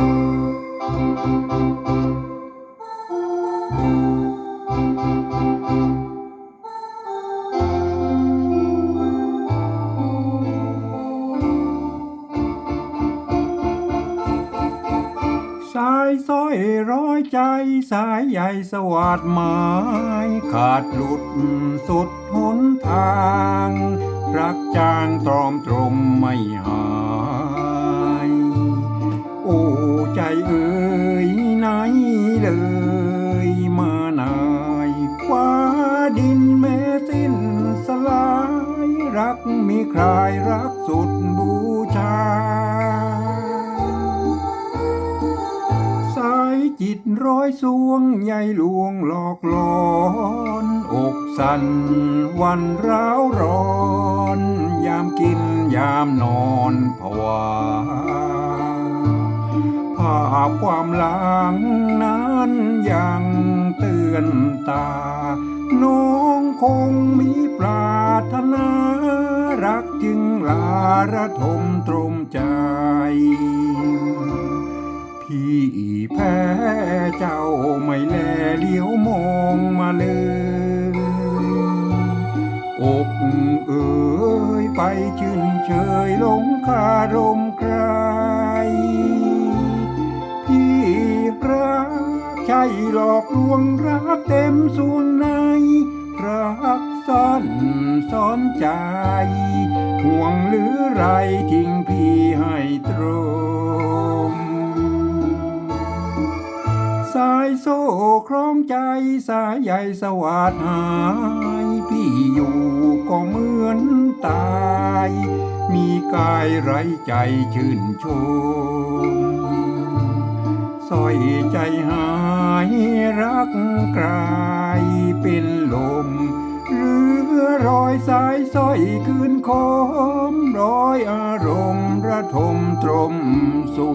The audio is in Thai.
สายสร้อยร้อยใจสายใหญ่สวัสดไม้ขาดหลุดสุดหนทาง รักจางตรอมตรมไม่หา อ้ใจเอ่ยไหนเลยมาหนายฟ้าดินแม้สิ้นสลาย รักมีใครรักสุดบูชา สายจิตร้อยสวงใยลวงหลอกหลอนอกสั่นวันร้าวร้อน ยามกินยามนอนผวาาพความหลังนั้นยังเตือนตา น้องคงมีปรารถนา รักจึงลาระทมตรมใจ พี่แพ้เจ้าไม่แลเลี้ยวมองมาเลยอกเอ่ยไปชื่นเชยลงคารมครพี่ รัก ใช่หลอกลวงรักเต็มส่วนใน รักซ่อนซ่อนใจ ห่วงหรือไรทิ้งพี่ให้ตรงสายโซ่คล้องใจสายใยสวัสดหาย พี่อยู่ก็เหมือนตาย มีกายไร้ใจชื่นชม สอยใจหายรักกลายเป็นลมเหลือรอยสายสอยคืนคมร้อยอารมณ์ระทมตรมสู